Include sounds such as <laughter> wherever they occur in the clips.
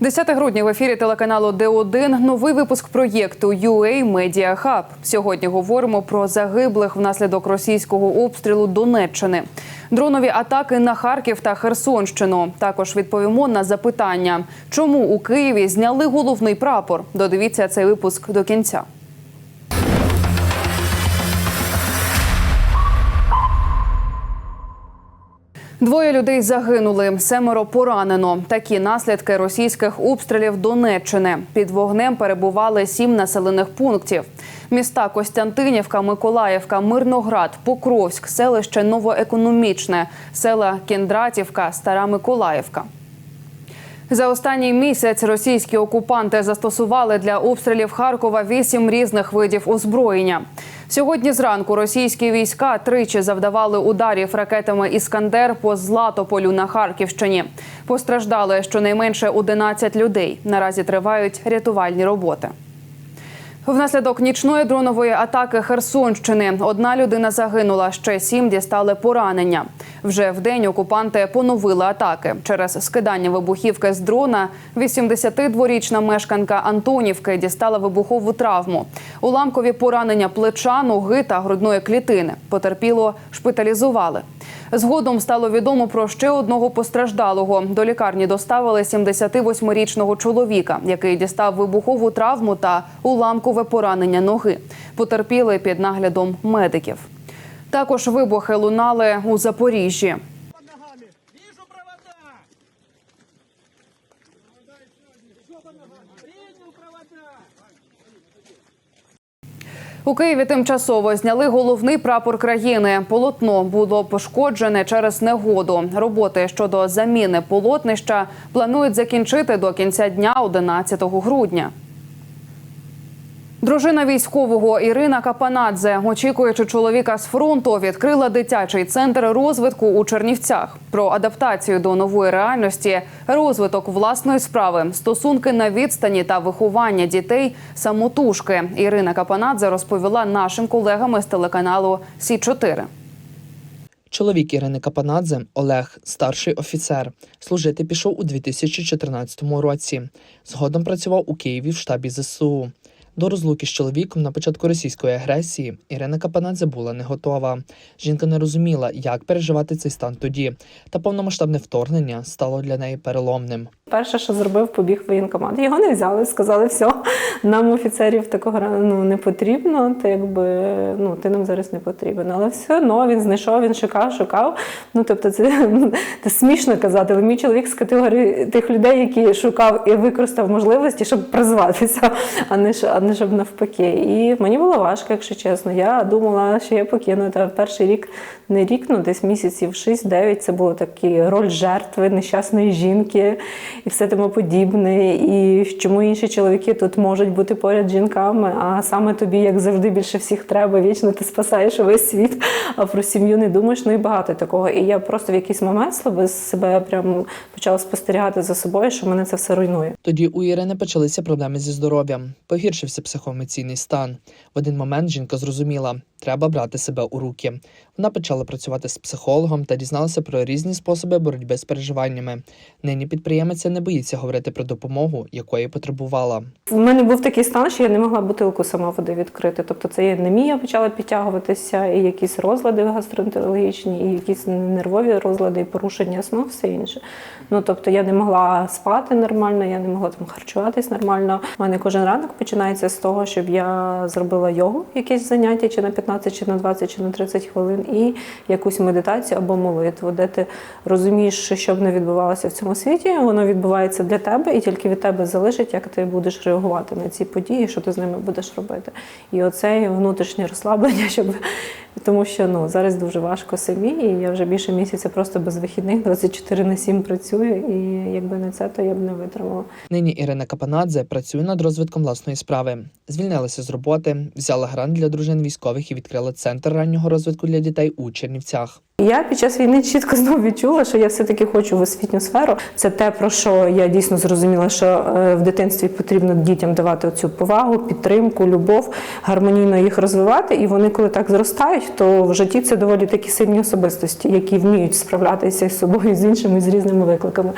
10 грудня в ефірі телеканалу Д1 новий випуск проєкту UA Media Hub. Сьогодні говоримо про загиблих внаслідок російського обстрілу Донеччини, дронові атаки на Харків та Херсонщину. Також відповімо на запитання, чому у Києві зняли головний прапор. Додивіться цей випуск до кінця. Двоє людей загинули, семеро поранено. Такі наслідки російських обстрілів Донеччини. Під вогнем перебували сім населених пунктів. Міста Костянтинівка, Миколаївка, Мирноград, Покровськ, селище Новоекономічне, села Кіндратівка, Стара Миколаївка. За останній місяць російські окупанти застосували для обстрілів Харкова вісім різних видів озброєння. Сьогодні зранку російські війська тричі завдавали ударів ракетами Іскандер по Златополю на Харківщині. Постраждали щонайменше 11 людей. Наразі тривають рятувальні роботи. Внаслідок нічної дронової атаки Херсонщини одна людина загинула, ще сім дістали поранення. Вже в день окупанти поновили атаки. Через скидання вибухівки з дрона 82-річна мешканка Антонівки дістала вибухову травму. Уламкові поранення плеча, ноги та грудної клітини. Потерпіло шпиталізували. Згодом стало відомо про ще одного постраждалого. До лікарні доставили 78-річного чоловіка, який дістав вибухову травму та уламкове поранення ноги. Потерпіли під наглядом медиків. Також вибухи лунали у Запоріжжі. У Києві тимчасово зняли головний прапор країни. Полотно було пошкоджене через негоду. Роботи щодо заміни полотнища планують закінчити до кінця дня 11 грудня. Дружина військового Ірина Капанадзе, очікуючи чоловіка з фронту, відкрила дитячий центр розвитку у Чернівцях. Про адаптацію до нової реальності, розвиток власної справи, стосунки на відстані та виховання дітей самотужки. Ірина Капанадзе розповіла нашим колегам із телеканалу Сі 4 Чоловік Ірини Капанадзе Олег, старший офіцер. Служити пішов у 2014 році. Згодом працював у Києві в штабі ЗСУ. До розлуки з чоловіком на початку російської агресії Ірина Капанадзе була не готова. Жінка не розуміла, як переживати цей стан тоді, та повномасштабне вторгнення стало для неї переломним. Перше, що зробив, побіг воєнкомат. Його не взяли, сказали, все, нам офіцерів такого ну, не потрібно, ти якби ну ти нам зараз не потрібен. Але все одно він знайшов, він шукав, шукав. Ну тобто, це, <laughs> це смішно казати, але мій чоловік з категорії тих людей, які шукав і використав можливості, щоб призватися, а не а не щоб навпаки. І мені було важко, якщо чесно. Я думала, що я покину. Та перший рік не рік, ну десь місяців 6-9 це було такі роль жертви, нещасної жінки і все тому подібне. І чому інші чоловіки тут можуть бути поряд з жінками, а саме тобі, як завжди, більше всіх треба, вічно ти спасаєш увесь світ, а про сім'ю не думаєш. Ну і багато такого. І я просто в якийсь момент себе, себе прям почала спостерігати за собою, що мене це все руйнує. Тоді у Ірини почалися проблеми зі здоров'ям, погіршився психоемоційний стан. В один момент жінка зрозуміла, треба брати себе у руки. Вона почала працювати з психологом та дізналася про різні способи боротьби з переживаннями. Нині підприємиця не боїться говорити про допомогу, якої потребувала. У мене був такий стан, що я не могла бутилку сама води відкрити. Тобто це і анемія почала підтягуватися, і якісь розлади гастроентерологічні, і якісь нервові розлади, і порушення сну, все інше. Ну тобто я не могла спати нормально, я не могла там харчуватись нормально. У мене кожен ранок починається з того, щоб я зробила йогу, якесь заняття, чи на 15, чи на 20, чи на 30 хвилин, і якусь медитацію або молитву, де ти розумієш, що б не відбувалося в цьому світі, воно відбувається для тебе, і тільки від тебе залежить, як ти будеш реагувати на ці події, що ти з ними будеш робити. І оце внутрішнє розслаблення, <laughs> щоб тому що ну зараз дуже важко самі, і я вже більше місяця просто без вихідних 24 на 7 працюю, і якби не це, то я б не витримала. Нині Ірина Капанадзе працює над розвитком власної справи. Звільнилася з роботи, взяла грант для дружин військових і відкрила центр раннього розвитку для дітей у Чернівцях. Я під час війни чітко знову відчула, що я все-таки хочу в освітню сферу. Це те, про що я дійсно зрозуміла, що е, в дитинстві потрібно дітям давати цю повагу, підтримку, любов, гармонійно їх розвивати. І вони, коли так зростають, то в житті це доволі такі сильні особистості, які вміють справлятися з собою, з іншими, з різними викликами.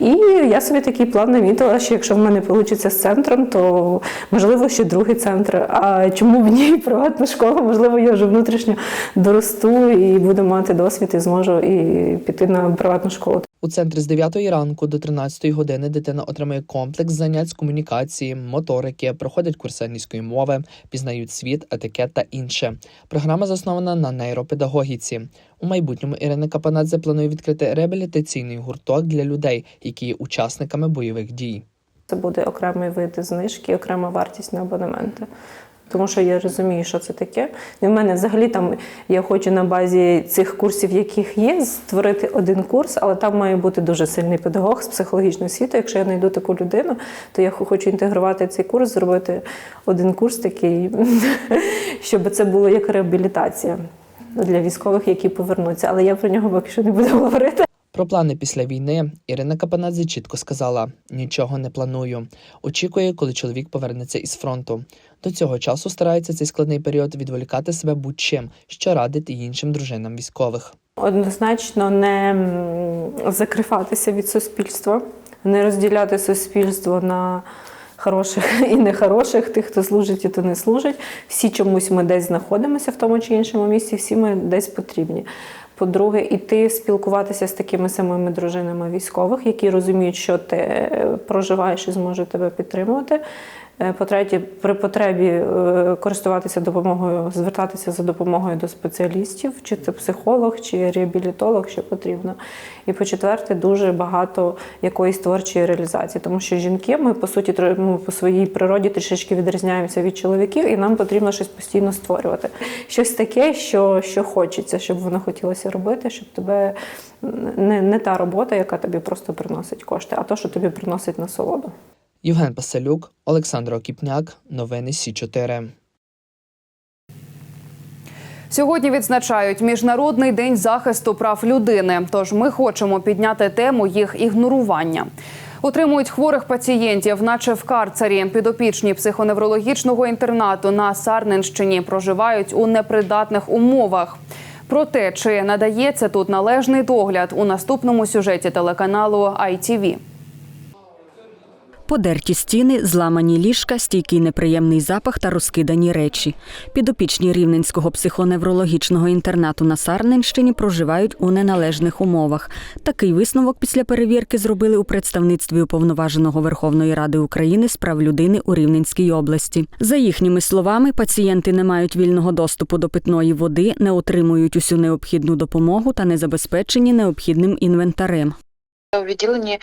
І я собі такий план намітила, що якщо в мене вийде з центром, то можливо ще другий центр. А чому б ні <laughs> приватна школа? Можливо, я вже внутрішньо доросту і буду мати досвід, і зможу і піти на приватну школу. У центрі з 9 ранку до 13 години дитина отримує комплекс занять з комунікації, моторики, проходять курси англійської мови, пізнають світ, етикет та інше. Програма заснована на нейропедагогіці. У майбутньому Ірина Капанадзе планує відкрити реабілітаційний гурток для людей, які є учасниками бойових дій. Це буде окремий вид знижки, окрема вартість на абонементи. Тому що я розумію, що це таке. І в мене взагалі там я хочу на базі цих курсів, яких є, створити один курс, але там має бути дуже сильний педагог з психологічної освіти. Якщо я знайду таку людину, то я хочу інтегрувати цей курс, зробити один курс такий, <laughs> щоб це було як реабілітація для військових, які повернуться. Але я про нього поки що не буду говорити. Про плани після війни Ірина Капанадзе чітко сказала: нічого не планую. Очікує, коли чоловік повернеться із фронту. До цього часу старається цей складний період відволікати себе будь-чим, що радить іншим дружинам військових. Однозначно не закриватися від суспільства, не розділяти суспільство на хороших і нехороших, тих, хто служить і хто не служить. Всі чомусь ми десь знаходимося в тому чи іншому місці, всі ми десь потрібні. По-друге, іти спілкуватися з такими самими дружинами військових, які розуміють, що ти е, проживаєш і зможуть тебе підтримувати. Е, По-третє, при потребі е, користуватися допомогою, звертатися за допомогою до спеціалістів, чи це психолог, чи реабілітолог, що потрібно. І по-четверте, дуже багато якоїсь творчої реалізації, тому що жінки ми по суті ну, по своїй природі трішечки відрізняємося від чоловіків, і нам потрібно щось постійно створювати. Щось таке, що, що хочеться, щоб воно хотілося робити, щоб тебе не, не та робота, яка тобі просто приносить кошти, а то, що тобі приносить насолоду. Євген Паселюк, Олександр Окіпняк, новини Сі 4 Сьогодні відзначають міжнародний день захисту прав людини. Тож ми хочемо підняти тему їх ігнорування. Утримують хворих пацієнтів, наче в карцері. Підопічні психоневрологічного інтернату на Сарненщині проживають у непридатних умовах. Про те, чи надається тут належний догляд у наступному сюжеті телеканалу ITV. Подерті стіни, зламані ліжка, стійкий неприємний запах та розкидані речі. Підопічні рівненського психоневрологічного інтернату на Сарненщині проживають у неналежних умовах. Такий висновок після перевірки зробили у представництві уповноваженого Верховної Ради України з прав людини у Рівненській області. За їхніми словами, пацієнти не мають вільного доступу до питної води, не отримують усю необхідну допомогу та не забезпечені необхідним інвентарем. У відділенні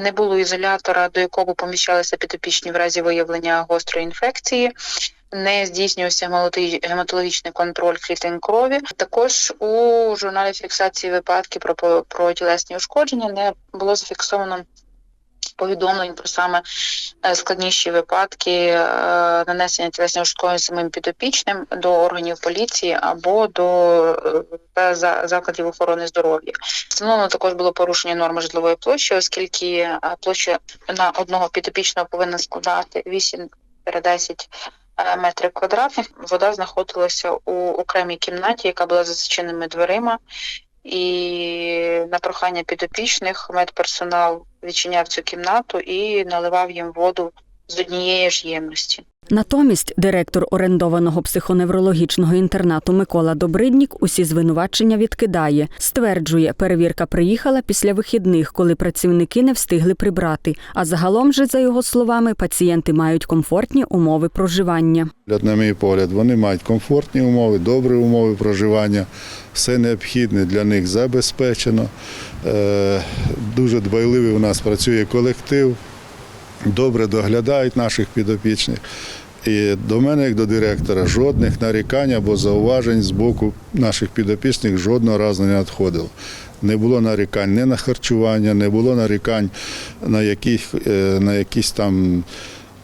не було ізолятора, до якого поміщалися підопічні в разі виявлення гострої інфекції. Не здійснювався гематологі- гематологічний контроль клітин крові. Також у журналі фіксації випадків про, про тілесні ушкодження не було зафіксовано повідомлень про саме е, складніші випадки е, нанесення тілесних ушкоджень самим підопічним до органів поліції або до е, закладів охорони здоров'я. Встановлено також було порушення норми житлової площі, оскільки площа на одного підопічного повинна складати 8-10 е, метрів квадратних. Вода знаходилася у окремій кімнаті, яка була за зачиненими дверима. І на прохання підопічних медперсонал відчиняв цю кімнату і наливав їм воду з однієї ж ємності. Натомість директор орендованого психоневрологічного інтернату Микола Добриднік усі звинувачення відкидає. Стверджує, перевірка приїхала після вихідних, коли працівники не встигли прибрати. А загалом же, за його словами, пацієнти мають комфортні умови проживання. На мій погляд, вони мають комфортні умови, добрі умови проживання, все необхідне для них забезпечено. Е, Дуже дбайливий у нас працює колектив, добре доглядають наших підопічних. І до мене, як до директора, жодних нарікань або зауважень з боку наших підопічних жодного разу не надходило. Не було нарікань ні на харчування, не було нарікань на яких, е, на якісь там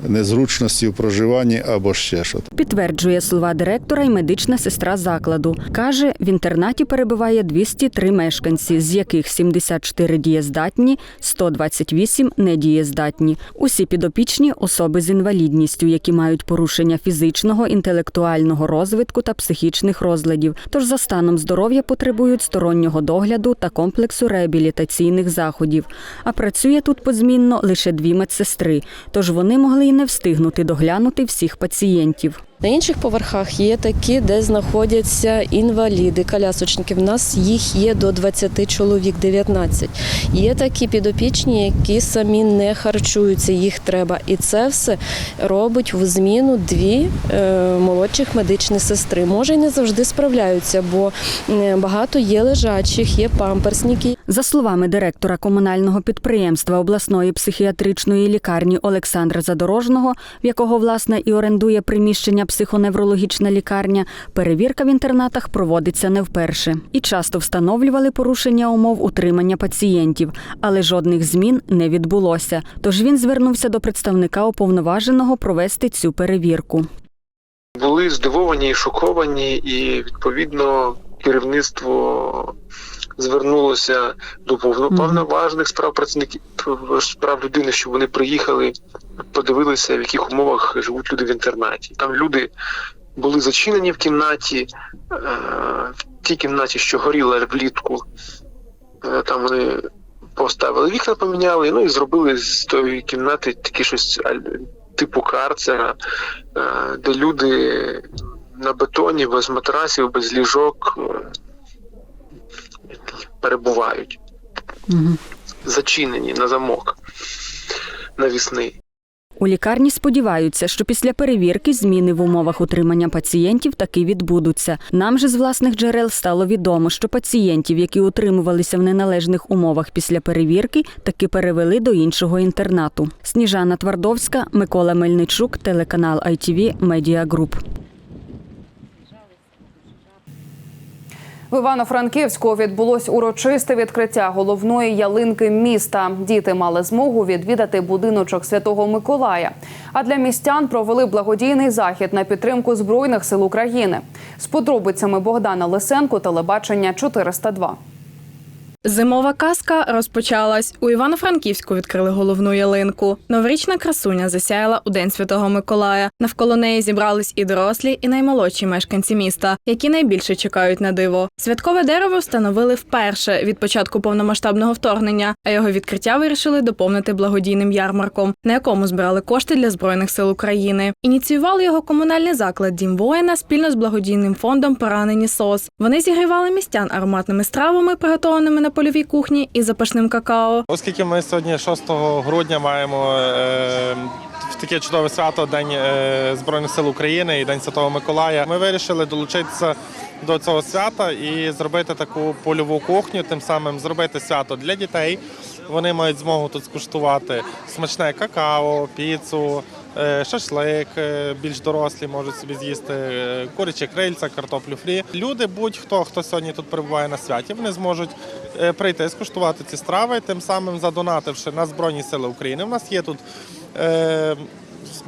незручності в проживанні або ще щось. Підтверджує слова директора і медична сестра закладу. Каже, в інтернаті перебуває 203 мешканці, з яких 74 дієздатні, 128 недієздатні. Усі підопічні особи з інвалідністю, які мають порушення фізичного, інтелектуального розвитку та психічних розладів. Тож за станом здоров'я потребують стороннього догляду та комплексу реабілітаційних заходів. А працює тут позмінно лише дві медсестри, тож вони могли й не встигнути доглянути всіх пацієнтів. На інших поверхах є такі, де знаходяться інваліди, колясочники. В нас їх є до 20 чоловік, 19. Є такі підопічні, які самі не харчуються, їх треба. І це все робить в зміну дві е, молодших медичні сестри. Може, й не завжди справляються, бо багато є лежачих, є памперсники. За словами директора комунального підприємства обласної психіатричної лікарні Олександра Задорожного, в якого власне і орендує приміщення психоневрологічна лікарня, перевірка в інтернатах проводиться не вперше і часто встановлювали порушення умов утримання пацієнтів, але жодних змін не відбулося. Тож він звернувся до представника уповноваженого провести цю перевірку. були здивовані і шоковані, і відповідно керівництво звернулося до повноважних справ працівників справ людини, щоб вони приїхали, подивилися, в яких умовах живуть люди в інтернаті. Там люди були зачинені в кімнаті, е, в тій кімнаті, що горіла влітку. Е, Там вони поставили вікна, поміняли, ну і зробили з тої кімнати таке щось типу карцера, е, де люди на бетоні, без матрасів, без ліжок перебувають. Зачинені на замок навісний. У лікарні сподіваються, що після перевірки зміни в умовах утримання пацієнтів таки відбудуться. Нам же з власних джерел стало відомо, що пацієнтів, які утримувалися в неналежних умовах після перевірки, таки перевели до іншого інтернату. Сніжана Твардовська, Микола Мельничук, телеканал ITV Media Group. В Івано-Франківську відбулось урочисте відкриття головної ялинки міста. Діти мали змогу відвідати будиночок Святого Миколая. А для містян провели благодійний захід на підтримку збройних сил України. З подробицями Богдана Лисенко, телебачення 402. Зимова казка розпочалась. У Івано-Франківську відкрили головну ялинку. Новорічна красуня засяяла у День Святого Миколая. Навколо неї зібрались і дорослі, і наймолодші мешканці міста, які найбільше чекають на диво. Святкове дерево встановили вперше від початку повномасштабного вторгнення, а його відкриття вирішили доповнити благодійним ярмарком, на якому збирали кошти для збройних сил України. Ініціювали його комунальний заклад Дім воїна спільно з благодійним фондом Поранені СОС. Вони зігрівали містян ароматними стравами, приготованими на польовій кухні, і запашним какао. Оскільки ми сьогодні 6 грудня маємо е, таке чудове свято День е, Збройних сил України і День Святого Миколая, ми вирішили долучитися до цього свята і зробити таку польову кухню, тим самим зробити свято для дітей. Вони мають змогу тут скуштувати смачне какао, піцу, шашлик, е, більш дорослі можуть собі з'їсти е, курячі крильця, картоплю фрі. Люди, будь-хто, хто сьогодні тут перебуває на святі, вони зможуть е, прийти скуштувати ці страви, тим самим задонативши на Збройні Сили України. У нас є тут е,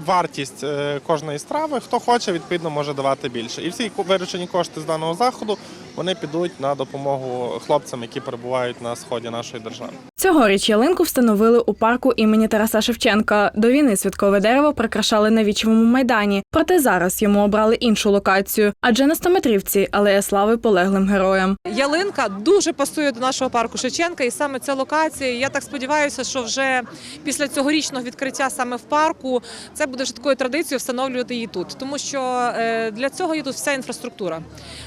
вартість е, кожної страви. Хто хоче, відповідно може давати більше. І всі виручені кошти з даного заходу вони підуть на допомогу хлопцям, які перебувають на сході нашої держави. Цьогоріч ялинку встановили у парку імені Тараса Шевченка. До війни святкове дерево прикрашали на вічовому майдані. Проте зараз йому обрали іншу локацію, адже на стометрівці алея слави полеглим героям. Ялинка дуже пасує до нашого парку Шевченка, і саме ця локація. Я так сподіваюся, що вже після цьогорічного відкриття саме в парку це буде вже такою традицією встановлювати її тут, тому що е, для цього є тут вся інфраструктура.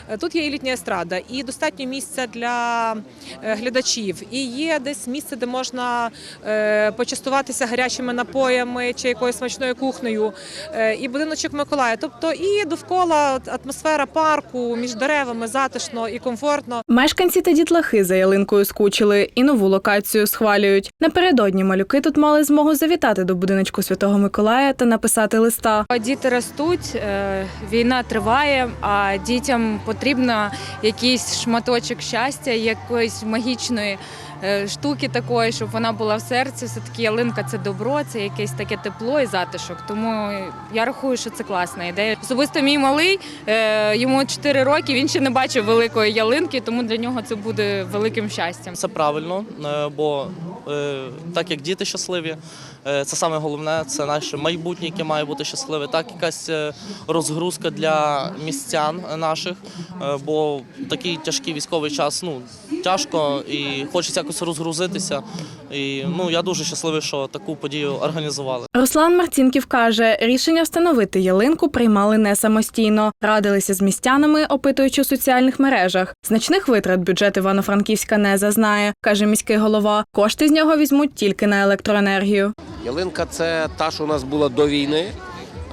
Е, Тут є і літня естрада, і достатньо місця для е, глядачів, і є десь місце, де можна е, почастуватися гарячими напоями чи якоюсь смачною кухнею, е, і будиночок Миколая. Тобто і довкола атмосфера парку між деревами затишно і комфортно. Мешканці та дітлахи за ялинкою скучили і нову локацію схвалюють. Напередодні малюки тут мали змогу завітати до будиночку Святого Миколая та написати листа. Діти ростуть, війна триває, а дітям потрібна якийсь шматочок щастя, якоїсь магічної е, штуки такої, щоб вона була в серці. Все таки ялинка це добро, це якесь таке тепло і затишок. Тому я рахую, що це класна ідея. Особисто мій малий е, йому 4 роки. Він ще не бачив великої ялинки, тому для нього це буде великим щастям. Це правильно, е, бо так як діти щасливі, е, це саме головне, це наше майбутнє, яке має бути щасливе. Так, якась е, розгрузка для містян наших, е, бо такий тяжкий військовий час ну, тяжко і хочеться якось розгрузитися. І ну, я дуже щасливий, що таку подію організували. Руслан Марцінків каже, рішення встановити ялинку приймали не самостійно. Радилися з містянами, опитуючи у соціальних мережах. Значних витрат бюджет Івано-Франківська не зазнає, каже міський голова. Кошти з нього візьмуть тільки на електроенергію. Ялинка це та, що у нас була до війни.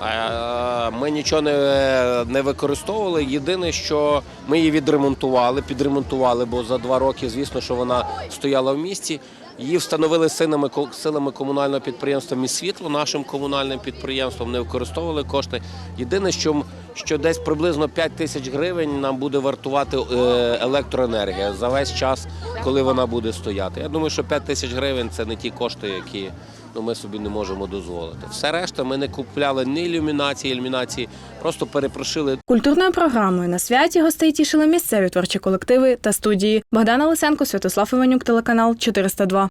Е, Ми нічого не, не використовували. Єдине, що ми її відремонтували, підремонтували, бо за два роки, звісно, що вона стояла в місті. Її встановили силами, силами комунального підприємства Місвітло, нашим комунальним підприємством, не використовували кошти. Єдине, що, що десь приблизно 5 тисяч гривень нам буде вартувати е, електроенергія за весь час, коли вона буде стояти. Я думаю, що 5 тисяч гривень це не ті кошти, які ну, ми собі не можемо дозволити. Все решта ми не купляли ні ілюмінації, ілюмінації, просто перепрошили Культурною програмою на святі гостей тішили місцеві творчі колективи та студії. Богдана Лисенко, Святослав Іванюк, телеканал 402.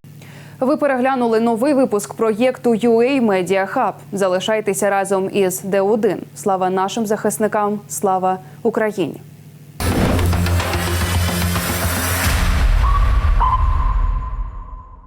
Ви переглянули новий випуск проєкту UA Media Hub. Залишайтеся разом із Д1. Слава нашим захисникам, слава Україні!